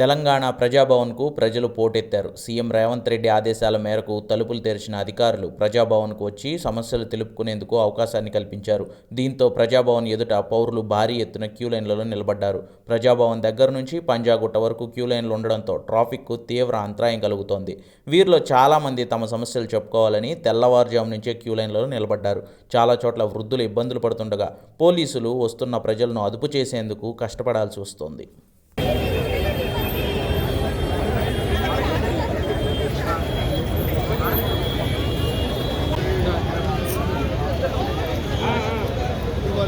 తెలంగాణ ప్రజాభవన్కు ప్రజలు పోటెత్తారు. సీఎం రేవంత్ రెడ్డి ఆదేశాల మేరకు తలుపులు తెరిచిన అధికారులు ప్రజాభవన్కు వచ్చి సమస్యలు తెలుపుకునేందుకు అవకాశాన్ని కల్పించారు. దీంతో ప్రజాభవన్ ఎదుట పౌరులు భారీ ఎత్తున క్యూ లైన్లలో నిలబడ్డారు. ప్రజాభవన్ దగ్గర నుంచి పంజాగుట్ట వరకు క్యూ లైన్లు ఉండడంతో ట్రాఫిక్కు తీవ్ర అంతరాయం కలుగుతోంది. వీరిలో చాలామంది తమ సమస్యలు చెప్పుకోవాలని తెల్లవారుజాము నుంచే క్యూ లైన్లలో నిలబడ్డారు. చాలా చోట్ల వృద్ధులు ఇబ్బందులు పడుతుండగా పోలీసులు వస్తున్న ప్రజలను అదుపు చేసేందుకు కష్టపడాల్సి వస్తోంది.